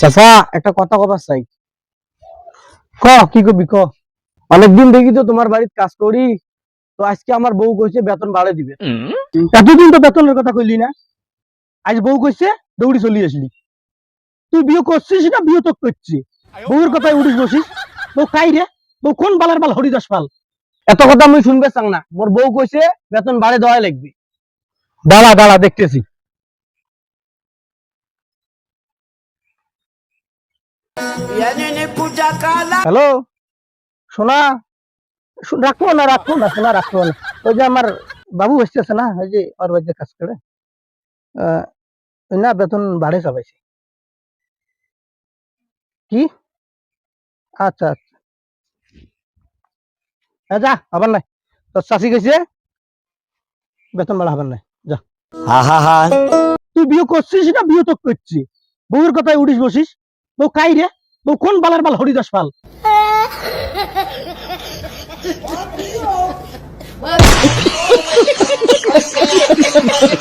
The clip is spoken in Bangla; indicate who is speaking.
Speaker 1: চাচা একটা কথা কবার চাই। ক কি করবি ক? অনেকদিন দেখি তো তোমার বাড়িতে কাজ করি তো আজকে আমার বউ কইছে বেতন বাড়ে দিবে। এতদিন তো বেতনের কথা কইলি না। আজ বউ কইছে দৌড়ি চলি আসলি। তুই বিয়ে করছিস না বিয়ে তো করছিস বউর কথায় উঠিস বসিস। বউ কাই রে? বউ কোন বালার বাল হরিদাস পাল এত কথা আমি শুনবে চাং না। মোর বউ কইছে বেতন বাড়ে দেওয়াই লাগবে। দাঁড়া দাঁড়া দেখতেছি। হ্যালো? সোনা? রাখব না রাখব না সোনা রাখব না। ওই যে আমার বাবু বসতেছে না ওই যে ওর বাড়িতে কাজ করে। না বেতন বাড়ে সবাইছে কি? আচ্ছা আচ্ছা। এ যা হবার নাই। তোর চাষি গেছে? বেতন বাড়া হবার নাই। যা। হা হা হা। তুই বিয়ে করছিস না বিয়ে তো করছিস? বউয়ের কথায় উঠিস বসিস? বউ কাই রে? বউ কোন বালার বাল? হরিদাস পাল Oh,